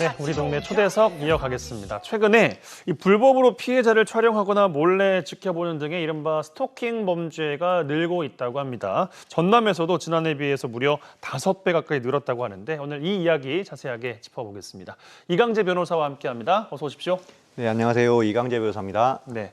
네, 우리 동네 초대석 이어가겠습니다. 최근에 이 불법으로 피해자를 촬영하거나 몰래 지켜보는 등의 이른바 스토킹 범죄가 늘고 있다고 합니다. 전남에서도 지난해에 비해서 무려 다섯 배 가까이 늘었다고 하는데 오늘 이 이야기 자세하게 짚어보겠습니다. 이강재 변호사와 함께합니다. 어서 오십시오. 네, 안녕하세요. 이강재 변호사입니다. 네.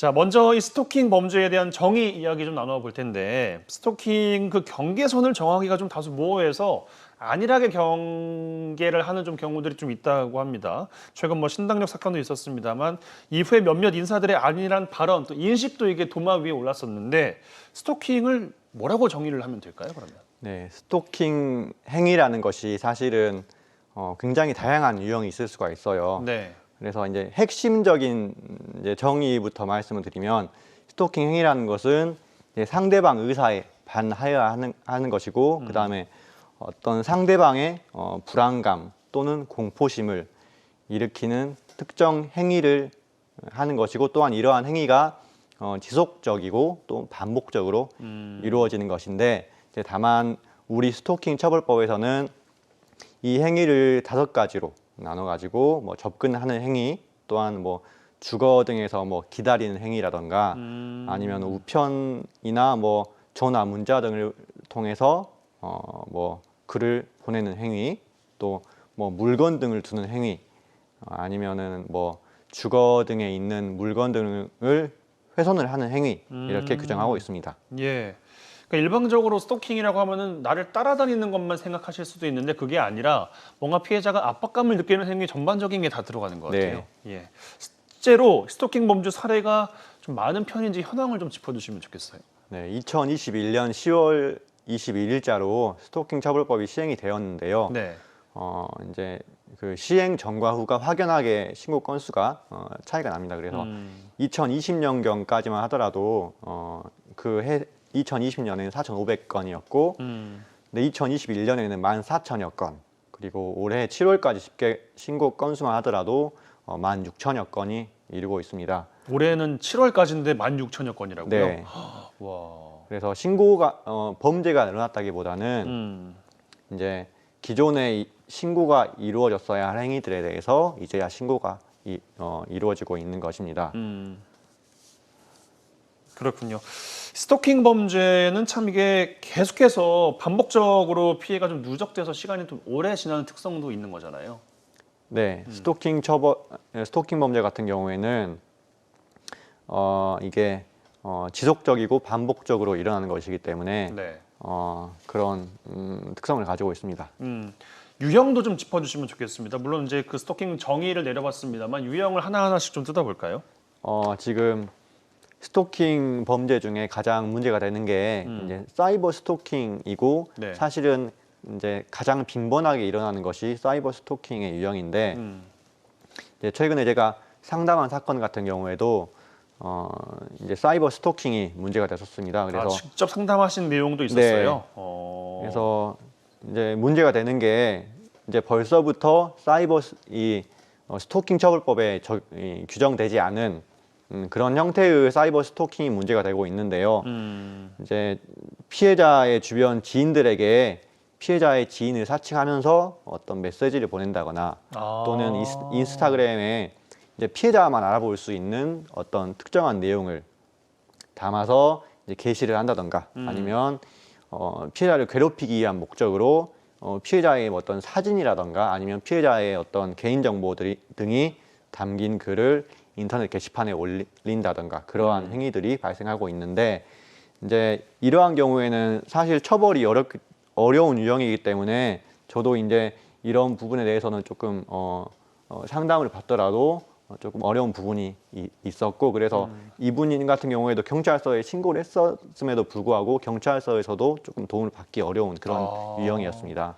자, 먼저 이 스토킹 범죄에 대한 정의 이야기 좀 나눠 볼 텐데 스토킹 그 경계선을 정하기가 좀 다소 모호해서 안일하게 경계를 하는 좀 경우들이 좀 있다고 합니다. 최근 뭐 신당역 사건도 있었습니다만 이후에 몇몇 인사들의 안일한 발언 또 인식도 이게 도마 위에 올랐었는데 스토킹을 뭐라고 정의를 하면 될까요, 그러면? 네, 스토킹 행위라는 것이 사실은 어, 굉장히 다양한 유형이 있을 수가 있어요. 네. 그래서 이제 핵심적인 이제 정의부터 말씀을 드리면 스토킹 행위라는 것은 이제 상대방 의사에 반하여 하는, 하는 것이고 그 다음에 어떤 상대방의 어, 불안감 또는 공포심을 일으키는 특정 행위를 하는 것이고 또한 이러한 행위가 어, 지속적이고 또 반복적으로 음. 이루어지는 것인데 이제 다만 우리 스토킹 처벌법에서는 이 행위를 다섯 가지로 나눠 가지고 뭐 접근하는 행위 또한 뭐 주거 등에서 뭐 기다리는 행위라던가 음. 아니면 우편이나 뭐 전화 문자 등을 통해서 어 뭐 글을 보내는 행위 또 뭐 물건 등을 두는 행위 어, 아니면은 뭐 주거 등에 있는 물건 등을 훼손을 하는 행위 이렇게 음. 규정하고 있습니다. 예. 그러니까 일방적으로 스토킹이라고 하면은 나를 따라다니는 것만 생각하실 수도 있는데 그게 아니라 뭔가 피해자가 압박감을 느끼는 행위 전반적인 게 다 들어가는 것 같아요. 예. 실제로 스토킹 범죄 사례가 좀 많은 편인지 현황을 좀 짚어주시면 좋겠어요. 네, 2021년 10월 21일자로 스토킹 처벌법이 시행이 되었는데요. 네. 어, 이제 그 시행 전과 후가 확연하게 신고 건수가 어, 차이가 납니다. 그래서 음, 2020년경까지만 하더라도 어, 그 해 2020년에는 4,500건이었고, 음, 근데 2021년에는 14,000여 건, 그리고 올해 7월까지 집계 신고 건수만 하더라도 어, 16,000여 건이 이르고 있습니다. 올해는 7월까지인데 16,000여 건이라고요? 네. 와. 그래서 신고가 어, 범죄가 늘어났다기보다는 음, 이제 기존에 이- 신고가 이루어졌어야 할 행위들에 대해서 이제야 신고가 이, 어, 이루어지고 있는 것입니다. 음. 그렇군요. 스토킹 범죄는 참 이게 계속해서 반복적으로 피해가 좀 누적돼서 시간이 좀 오래 지나는 특성도 있는 거잖아요. 네, 스토킹 처벌, 에, 스토킹 범죄 같은 경우에는 어, 이게 어, 지속적이고 반복적으로 일어나는 것이기 때문에 네. 어, 그런 음, 특성을 가지고 있습니다. 음, 유형도 좀 짚어주시면 좋겠습니다. 물론 이제 그 스토킹 정의를 내려봤습니다만 유형을 하나 하나씩 좀 뜯어볼까요? 어, 지금 스토킹 범죄 중에 가장 문제가 되는 게 음. 이제 사이버 스토킹이고 네. 사실은 이제 가장 빈번하게 일어나는 것이 사이버 스토킹의 유형인데 음, 이제 최근에 제가 상담한 사건 같은 경우에도 어, 이제 사이버 스토킹이 문제가 됐었습니다. 그래서 아, 직접 상담하신 내용도 있었어요. 어, 그래서 이제 문제가 되는 게 이제 벌써부터 사이버 스- 이 어, 스토킹 처벌법에 저, 이, 규정되지 않은 음, 그런 형태의 사이버 스토킹이 문제가 되고 있는데요. 음, 이제 피해자의 주변 지인들에게 피해자의 지인을 사칭하면서 어떤 메시지를 보낸다거나 아. 또는 인스- 인스타그램에 이제 피해자만 알아볼 수 있는 어떤 특정한 내용을 담아서 이제 게시를 한다던가 음. 아니면 어, 피해자를 괴롭히기 위한 목적으로 어, 피해자의 어떤 사진이라던가 아니면 피해자의 어떤 개인 정보 들이 등이 담긴 글을 인터넷 게시판에 올린다던가 그러한 음. 행위들이 발생하고 있는데 이제 이러한 경우에는 사실 처벌이 어렵 어려운 유형이기 때문에 저도 이제 이런 부분에 대해서는 조금 어, 어, 상담을 받더라도 어, 조금 어려운 부분이 이- 있었고 그래서 음. 이분 같은 경우에도 경찰서에 신고를 했었음에도 불구하고 경찰서에서도 조금 도움을 받기 어려운 그런 아. 유형이었습니다.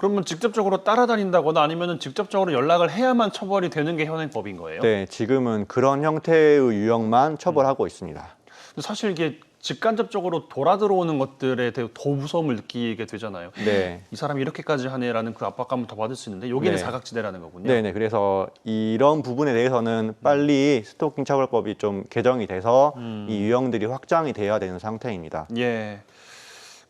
그러면 직접적으로 따라다닌다거나 아니면 직접적으로 연락을 해야만 처벌이 되는 게 현행법인 거예요? 네, 지금은 그런 형태의 유형만 처벌하고 있습니다. 근데 사실 이게 직간접적으로 돌아 들어오는 것들에 대해 더 무서움을 느끼게 되잖아요. 네. 이 사람이 이렇게까지 하네라는 그 압박감을 더 받을 수 있는데 여기는 네. 사각지대라는 거군요. 네 네 그래서 이런 부분에 대해서는 빨리 스토킹 처벌법이 좀 개정이 돼서 음. 이 유형들이 확장이 돼야 되는 상태입니다. 예.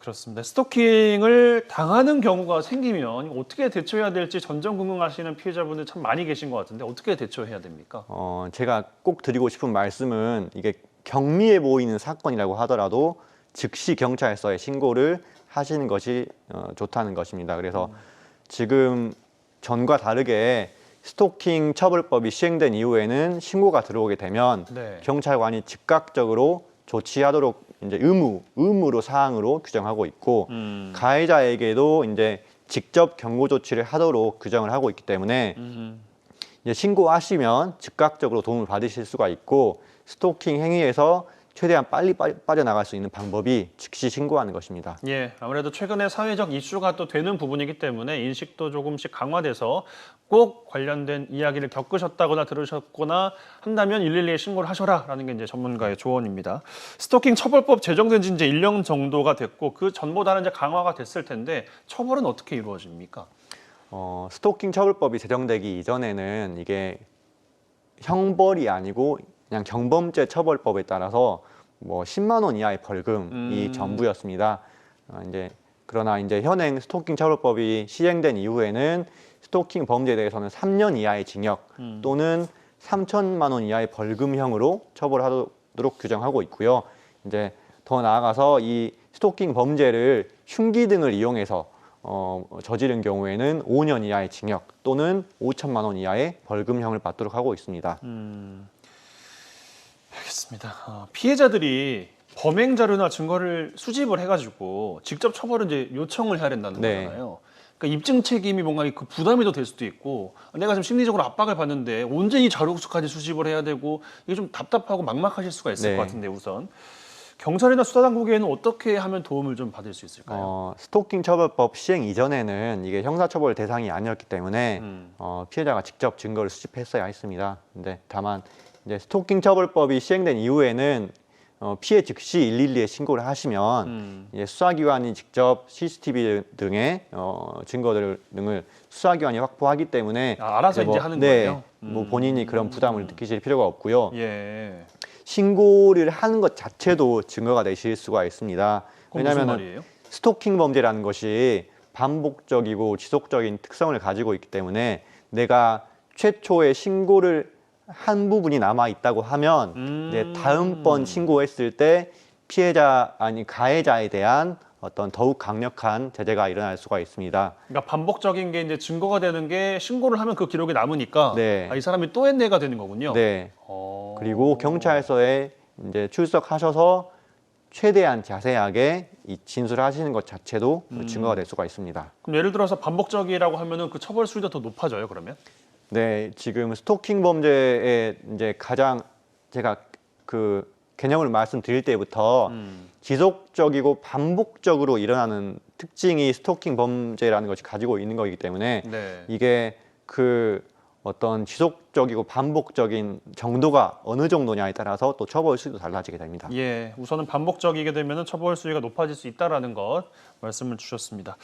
그렇습니다. 스토킹을 당하는 경우가 생기면 어떻게 대처해야 될지 전전긍긍하시는 피해자분들 참 많이 계신 것 같은데 어떻게 대처해야 됩니까? 어, 제가 꼭 드리고 싶은 말씀은 이게 경미해 보이는 사건이라고 하더라도 즉시 경찰서에 신고를 하시는 것이 어, 좋다는 것입니다. 그래서 지금 전과 다르게 스토킹 처벌법이 시행된 이후에는 신고가 들어오게 되면 네. 경찰관이 즉각적으로 조치하도록 이제 의무 의무로 사항으로 규정하고 있고 음. 가해자에게도 이제 직접 경고 조치를 하도록 규정을 하고 있기 때문에 음. 이제 신고하시면 즉각적으로 도움을 받으실 수가 있고 스토킹 행위에서 최대한 빨리 빠- 빠져나갈 수 있는 방법이 즉시 신고하는 것입니다. 예, 아무래도 최근에 사회적 이슈가 또 되는 부분이기 때문에 인식도 조금씩 강화돼서 꼭 관련된 이야기를 겪으셨다거나 들으셨거나 한다면 112에 신고를 하셔라라는 게 이제 전문가의 조언입니다. 스토킹 처벌법 제정된 지 이제 1년 정도가 됐고 그 전보다는 이제 강화가 됐을 텐데 처벌은 어떻게 이루어집니까? 어, 스토킹 처벌법이 제정되기 이전에는 이게 형벌이 아니고 그냥 경범죄 처벌법에 따라서 뭐 10만 원 이하의 벌금이 음. 전부였습니다. 어, 이제 그러나 이제 현행 스토킹 처벌법이 시행된 이후에는 스토킹 범죄에 대해서는 3년 이하의 징역 음. 또는 3천만 원 이하의 벌금형으로 처벌하도록 규정하고 있고요. 이제 더 나아가서 이 스토킹 범죄를 흉기 등을 이용해서 어, 저지른 경우에는 5년 이하의 징역 또는 5천만 원 이하의 벌금형을 받도록 하고 있습니다. 음, 알겠습니다. 어, 피해자들이 범행 자료나 증거를 수집을 해가지고 직접 처벌을 이제 요청을 해야 된다는 네. 거잖아요. 그러니까 입증 책임이 뭔가 그 부담이 더 될 수도 있고 내가 지금 심리적으로 압박을 받는데 언제 이 자료까지 수집을 해야 되고 이게 좀 답답하고 막막하실 수가 있을 네. 것 같은데 우선 경찰이나 수사당국에는 어떻게 하면 도움을 좀 받을 수 있을까요? 어, 스토킹 처벌법 시행 이전에는 이게 형사처벌 대상이 아니었기 때문에 음. 어, 피해자가 직접 증거를 수집했어야 했습니다. 근데 다만 이제 스토킹 처벌법이 시행된 이후에는 어, 피해 즉시 112에 신고를 하시면 음. 이제 수사기관이 직접 CCTV 등의 어, 증거들 등을 수사기관이 확보하기 때문에 아, 알아서 이제 이제 하는 네, 거예요? 뭐 음. 본인이 그런 부담을 느끼실 필요가 없고요. 예. 신고를 하는 것 자체도 증거가 되실 수가 있습니다. 그건 무슨 왜냐하면? 스토킹 범죄라는 것이 반복적이고 지속적인 특성을 가지고 있기 때문에 내가 최초의 신고를 한 부분이 남아 있다고 하면 음. 이제 다음번 신고했을 때 피해자 아니 가해자에 대한 어떤 더욱 강력한 제재가 일어날 수가 있습니다. 그러니까 반복적인 게 이제 증거가 되는 게 신고를 하면 그 기록이 남으니까 네. 아, 이 사람이 또 했네가 되는 거군요. 네. 어. 그리고 경찰서에 이제 출석하셔서 최대한 자세하게 이 진술하시는 것 자체도 음. 증거가 될 수가 있습니다. 그럼 예를 들어서 반복적이라고 하면은 그 처벌 수위도 더 높아져요. 그러면? 네, 지금 스토킹 범죄의 이제 가장 제가 그 개념을 말씀드릴 때부터 음. 지속적이고 반복적으로 일어나는 특징이 스토킹 범죄라는 것이 가지고 있는 거기 때문에 네. 이게 그 어떤 지속적이고 반복적인 정도가 어느 정도냐에 따라서 또 처벌 수도 달라지게 됩니다. 예, 우선은 반복적이게 되면은 처벌 수위가 높아질 수 있다라는 것 말씀을 주셨습니다.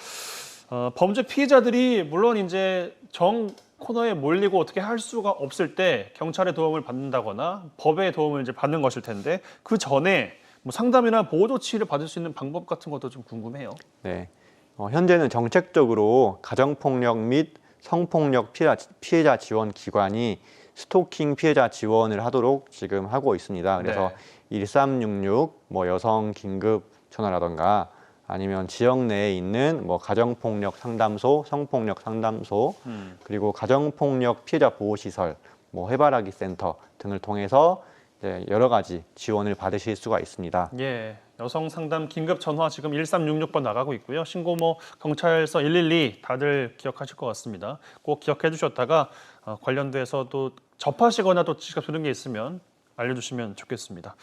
어, 범죄 피해자들이 물론 이제 정 코너에 몰리고 어떻게 할 수가 없을 때 경찰의 도움을 받는다거나 법의 도움을 이제 받는 것일 텐데 그 전에 뭐 상담이나 보호 조치를 받을 수 있는 방법 같은 것도 좀 궁금해요. 네. 어, 현재는 정책적으로 가정폭력 및 성폭력 피해자, 피해자 지원 기관이 스토킹 피해자 지원을 하도록 지금 하고 있습니다. 그래서 네. 1366, 뭐 여성 긴급 전화라던가 아니면 지역 내에 있는 뭐 가정폭력 상담소, 성폭력 상담소, 음. 그리고 가정폭력 피해자 보호시설, 뭐 해바라기 센터 등을 통해서 이제 여러 가지 지원을 받으실 수가 있습니다. 예, 여성 상담 긴급 전화 지금 1366번 나가고 있고요. 신고 뭐 경찰서 112 다들 기억하실 것 같습니다. 꼭 기억해 주셨다가 어, 관련돼서 또 접하시거나 또 직접 들은 게 있으면 알려주시면 좋겠습니다.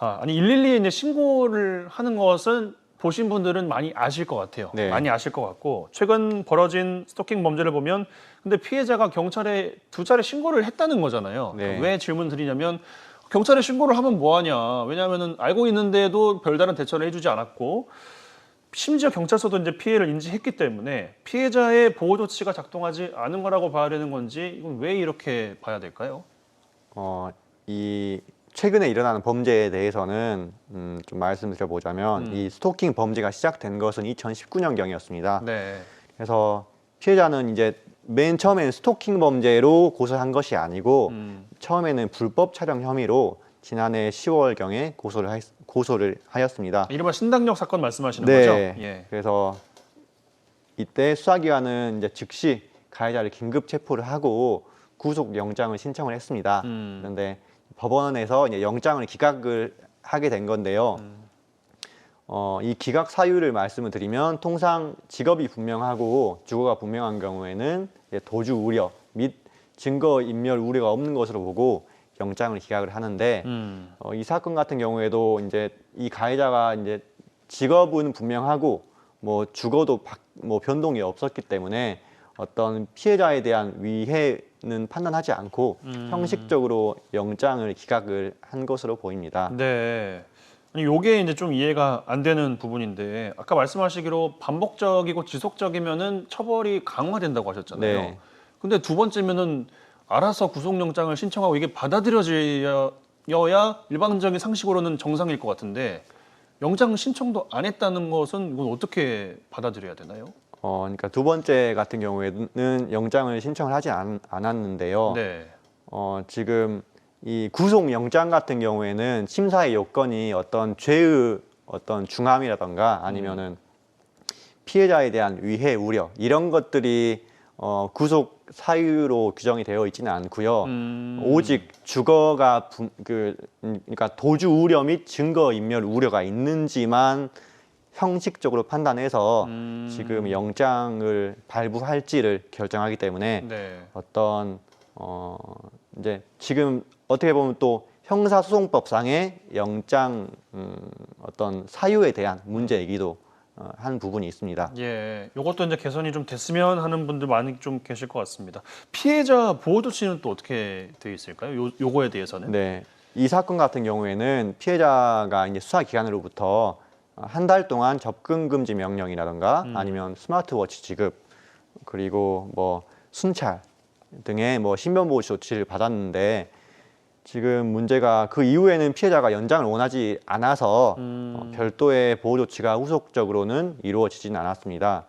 아, 아니 112에 이제 신고를 하는 것은 보신 분들은 많이 아실 것 같아요. 네. 많이 아실 것 같고 최근 벌어진 스토킹 범죄를 보면 근데 피해자가 경찰에 두 차례 신고를 했다는 거잖아요. 네. 왜 질문 드리냐면 경찰에 신고를 하면 뭐하냐? 왜냐하면 알고 있는데도 별다른 대처를 해주지 않았고 심지어 경찰서도 이제 피해를 인지했기 때문에 피해자의 보호 조치가 작동하지 않은 거라고 봐야 되는 건지 이건 왜 이렇게 봐야 될까요? 어, 이 최근에 일어나는 범죄에 대해서는 음, 좀 말씀드려보자면 음. 이 스토킹 범죄가 시작된 것은 2019년 경이었습니다. 네. 그래서 피해자는 이제 맨 처음에는 스토킹 범죄로 고소한 것이 아니고 음. 처음에는 불법 촬영 혐의로 지난해 10월 경에 고소를 하, 고소를 하였습니다. 이른바 신당역 사건 말씀하시는 네. 거죠? 예. 그래서 이때 수사기관은 이제 즉시 가해자를 긴급 체포를 하고 구속 영장을 신청을 했습니다. 음. 그런데 법원에서 이제 영장을 기각을 하게 된 건데요. 음. 어, 이 기각 사유를 말씀을 드리면 통상 직업이 분명하고 주거가 분명한 경우에는 도주 우려 및 증거 인멸 우려가 없는 것으로 보고 영장을 기각을 하는데 음. 어, 이 사건 같은 경우에도 이제 이 가해자가 이제 직업은 분명하고 뭐 주거도 바, 뭐 변동이 없었기 때문에 어떤 피해자에 대한 위해 는 판단하지 않고 음. 형식적으로 영장을 기각을 한 것으로 보입니다. 네. 아니 요게 이제 좀 이해가 안 되는 부분인데 아까 말씀하시기로 반복적이고 지속적이면은 처벌이 강화된다고 하셨잖아요. 네. 근데 두 번째면은 알아서 구속영장을 신청하고 이게 받아들여져야 일반적인 상식으로는 정상일 것 같은데 영장 신청도 안 했다는 것은 이건 어떻게 받아들여야 되나요? 어, 그러니까 두 번째 같은 경우에는 영장을 신청을 하지 않, 않았는데요. 네. 어, 지금 이 구속 영장 같은 경우에는 심사의 요건이 어떤 죄의 어떤 중함이라던가 아니면은 피해자에 대한 위해 우려 이런 것들이 어, 구속 사유로 규정이 되어 있지는 않고요. 음. 오직 주거가 분, 그 음, 그러니까 도주 우려 및 증거 인멸 우려가 있는지만 형식적으로 판단해서 음. 지금 영장을 발부할지를 결정하기 때문에 네. 어떤 어 이제 지금 어떻게 보면 또 형사소송법상의 영장 음, 어떤 사유에 대한 문제이기도 어, 한 부분이 있습니다. 예, 이것도 이제 개선이 좀 됐으면 하는 분들 많이 좀 계실 것 같습니다. 피해자 보호 조치는 또 어떻게 되어 있을까요? 요 요거에 대해서는? 네, 이 사건 같은 경우에는 피해자가 이제 수사 기관으로부터 한 달 동안 접근 금지 명령이라던가 음. 아니면 스마트워치 지급 그리고 뭐 순찰 등의 뭐 신변 보호 조치를 받았는데 지금 문제가 그 이후에는 피해자가 연장을 원하지 않아서 음. 어, 별도의 보호 조치가 후속적으로는 이루어지지는 않았습니다.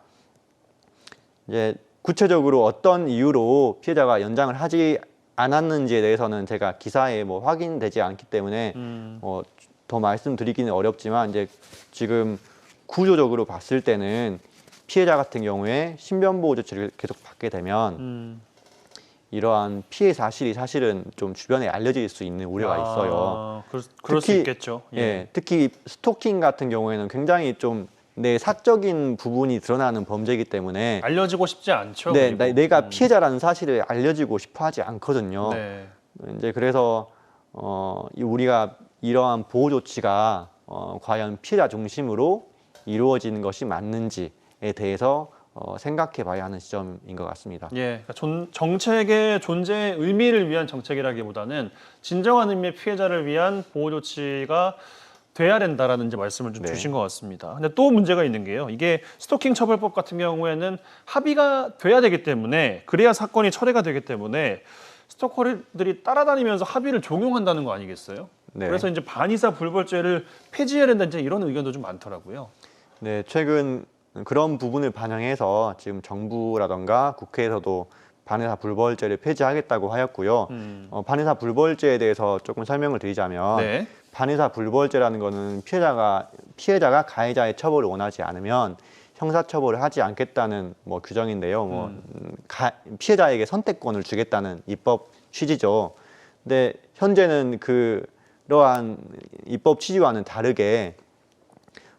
이제 구체적으로 어떤 이유로 피해자가 연장을 하지 않았는지에 대해서는 제가 기사에 뭐 확인되지 않기 때문에 음. 어, 더 말씀드리기는 어렵지만 이제 지금 구조적으로 봤을 때는 피해자 같은 경우에 신변 보호 조치를 계속 받게 되면 음. 이러한 피해 사실이 사실은 좀 주변에 알려질 수 있는 우려가 있어요. 아, 그럴, 그럴 수 특히- 있겠죠. 예. 특히 스토킹 같은 경우에는 굉장히 좀 내 사적인 부분이 드러나는 범죄이기 때문에 알려지고 싶지 않죠. 네. 나- 내가 음. 피해자라는 사실을 알려지고 싶어하지 않거든요. 네. 이제 그래서 어, 이 우리가 이러한 보호 조치가 어, 과연 피해자 중심으로 이루어지는 것이 맞는지에 대해서 어, 생각해 봐야 하는 시점인 것 같습니다. 예, 그러니까 존- 정책의 존재의 의미를 위한 정책이라기보다는 진정한 의미의 피해자를 위한 보호 조치가 돼야 된다라는 이제 말씀을 좀 네. 주신 것 같습니다. 근데 또 문제가 있는 게요. 이게 스토킹 처벌법 같은 경우에는 합의가 돼야 되기 때문에 그래야 사건이 철회가 되기 때문에 스토커들이 따라다니면서 합의를 종용한다는 거 아니겠어요? 네. 그래서 이제 반의사 불벌죄를 폐지해야 된다 이제 이런 의견도 좀 많더라고요. 네, 최근 그런 부분을 반영해서 지금 정부라던가 국회에서도 반의사 불벌죄를 폐지하겠다고 하였고요. 음. 어, 반의사 불벌죄에 대해서 조금 설명을 드리자면 네. 반의사 불벌죄라는 거는 피해자가 피해자가 가해자의 처벌을 원하지 않으면 형사 처벌을 하지 않겠다는 뭐 규정인데요. 뭐 음. 음, 가- 피해자에게 선택권을 주겠다는 입법 취지죠. 근데 현재는 그 러한 입법 취지와는 다르게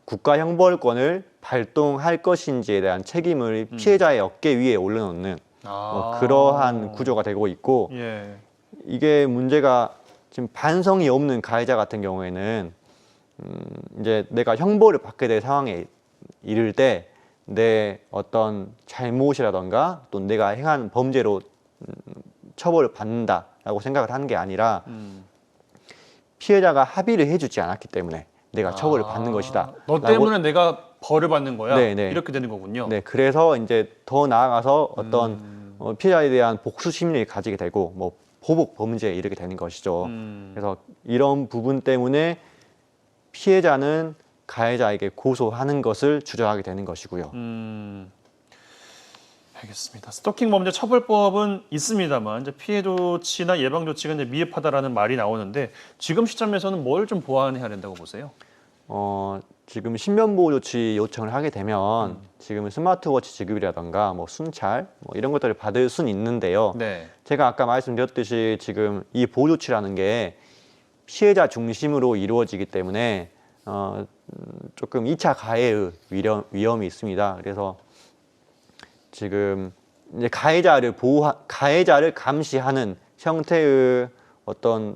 국가 형벌권을 발동할 것인지에 대한 책임을 음. 피해자의 어깨 위에 올려놓는 뭐 아. 그러한 구조가 되고 있고 예. 이게 문제가 지금 반성이 없는 가해자 같은 경우에는 음, 이제 내가 형벌을 받게 될 상황에 이를 때 내 어떤 잘못이라던가 또 내가 행한 범죄로 음, 처벌을 받는다라고 생각을 하는 게 아니라 음. 피해자가 합의를 해주지 않았기 때문에 내가 처벌을 아, 받는 것이다. 너 때문에 내가 벌을 받는 거야. 네, 네. 이렇게 되는 거군요. 네, 그래서 이제 더 나아가서 어떤 음. 어, 피해자에 대한 복수 심리를 가지게 되고 뭐 보복 범죄에 이르게 되는 것이죠. 음. 그래서 이런 부분 때문에 피해자는 가해자에게 고소하는 것을 주저하게 되는 것이고요. 음, 알겠습니다. 스토킹 범죄 처벌법은 있습니다만 이제 피해 조치나 예방 조치가 이제 미흡하다라는 말이 나오는데 지금 시점에서는 뭘 좀 보완해야 된다고 보세요? 어, 지금 신변보호 조치 요청을 하게 되면 지금 스마트워치 지급이라던가 뭐 순찰 뭐 이런 것들을 받을 수는 있는데요. 네. 제가 아까 말씀드렸듯이 지금 이 보호 조치라는 게 피해자 중심으로 이루어지기 때문에 어, 음, 조금 2차 가해의 위험, 위험이 있습니다. 그래서 지금 이제 가해자를 보호 가해자를 감시하는 형태의 어떤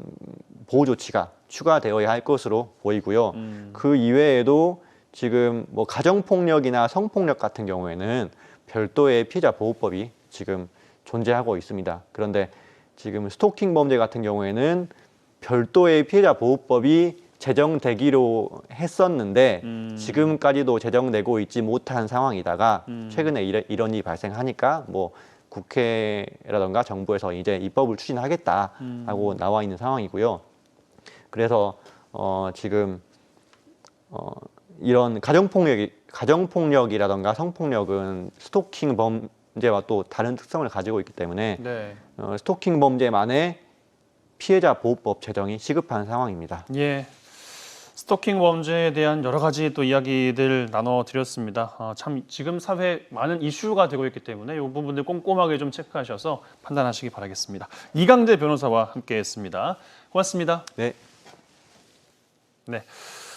보호 조치가 추가되어야 할 것으로 보이고요. 음. 그 이외에도 지금 뭐 가정 폭력이나 성폭력 같은 경우에는 별도의 피해자 보호법이 지금 존재하고 있습니다. 그런데 지금 스토킹 범죄 같은 경우에는 별도의 피해자 보호법이 제정되기로 했었는데 음. 지금까지도 제정되고 있지 못한 상황이다가 음. 최근에 이런, 이런 일이 발생하니까 뭐 국회라던가 정부에서 이제 입법을 추진하겠다라고 음. 나와 있는 상황이고요. 그래서 어, 지금 어, 이런 가정폭력이 가정폭력이라던가 성폭력은 스토킹 범죄와 또 다른 특성을 가지고 있기 때문에 네. 어, 스토킹 범죄만의 피해자 보호법 제정이 시급한 상황입니다. 예. 스토킹 범죄에 대한 여러 가지 또 이야기들 나눠 드렸습니다. 아, 참 지금 사회 많은 이슈가 되고 있기 때문에 이 부분들 꼼꼼하게 좀 체크하셔서 판단하시기 바라겠습니다. 이강재 변호사와 함께했습니다. 고맙습니다. 네. 네.